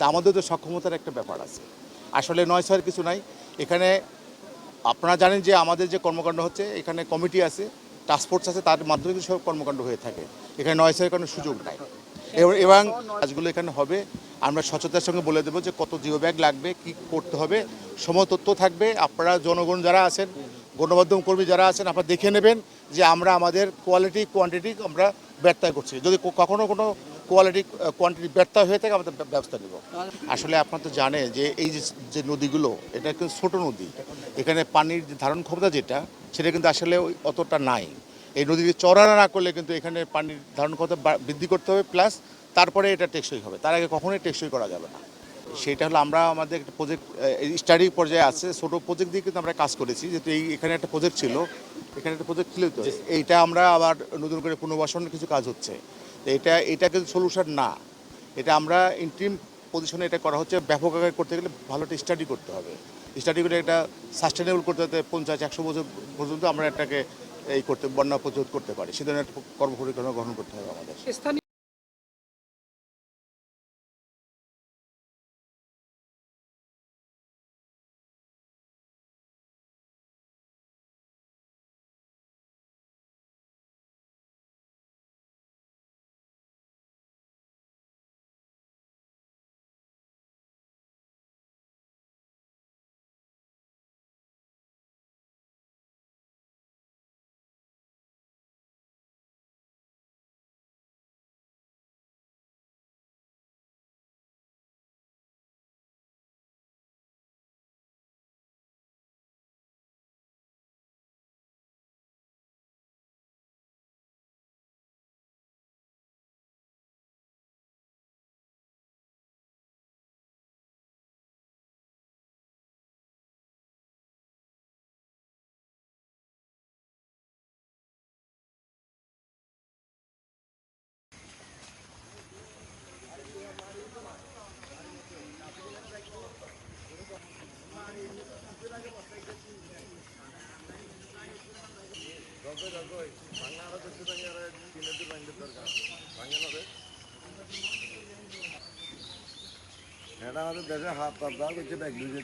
আমাদের তো সক্ষমতার একটা ব্যাপার আছে। আসলে নয় ছয়ের কিছু নাই। এখানে আপনারা জানেন যে আমাদের যে কর্মকাণ্ড হচ্ছে, এখানে কমিটি আছে টাস্কফোর্স আছে, তার মাধ্যমে কিন্তু সব কর্মকাণ্ড হয়ে থাকে। এখানে নয় ছয়ের কোনো সুযোগ নাই। এবং কাজগুলো এখানে হবে। আমরা সচেতার সঙ্গে বলে দেবো যে কত জিও ব্যাগ লাগবে, কি করতে হবে, সময় তথ্য থাকবে। আপনারা জনগণ যারা আছেন, গণমাধ্যম কর্মী যারা আছেন, আপনারা দেখে নেবেন যে আমরা আমাদের কোয়ালিটি কোয়ান্টিটি আমরা ব্যর্থ করছি। যদি ক- কখনো কোনো কোয়ালিটি কোয়ান্টিটি ব্যর্থ হয়ে থাকে আমাদের ব্যবস্থা নেব। আসলে আপনার তো জানে যে এই যে নদীগুলো এটা কিন্তু ছোট নদী। এখানে পানির যে ধারণ ক্ষমতা যেটা সেটা কিন্তু আসলে অতটা নাই। এই নদীকে চড়া না করলে কিন্তু এখানে পানির ধারণ ক্ষমতা বৃদ্ধি করতে হবে প্লাস তারপরে এটা টেকসই হবে। তার আগে কখনোই টেকসই করা যাবে না। সেটা হলো আমরা আমাদের একটা প্রজেক্ট স্টাডি পর্যায়ে আছে। ছোটো প্রজেক্ট দিয়ে কিন্তু আমরা কাজ করেছি। যেহেতু এই এখানে একটা প্রজেক্ট ছিল এখানে একটা প্রজেক্ট ছিল তো। এইটা আমরা আবার নতুন করে পুনর্বাসনের কিছু কাজ হচ্ছে। এটা এটা কিন্তু সলিউশন না। এটা আমরা ইন্ট্রিম পজিশনে এটা করা হচ্ছে, ব্যাপক আকারে করতে গেলে ভালো একটা স্টাডি করতে হবে। স্টাডি করে একটা সাস্টেনেবল করতে হতে পঞ্চাশ, একশো বছর পর্যন্ত আমরা এটাকে এই করতে, বন্যা প্রতিরোধ করতে পারি। সে ধরনের কর্মপরিকল্পনা গ্রহণ করতে হবে আমাদের। এটা আমাদের দেশে হাত পাত দাও করছে ব্যাগ বুঝে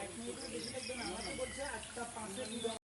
এক মিনিটের বেশি লাগবে না আমাকে বলছে আটটা পাঁচের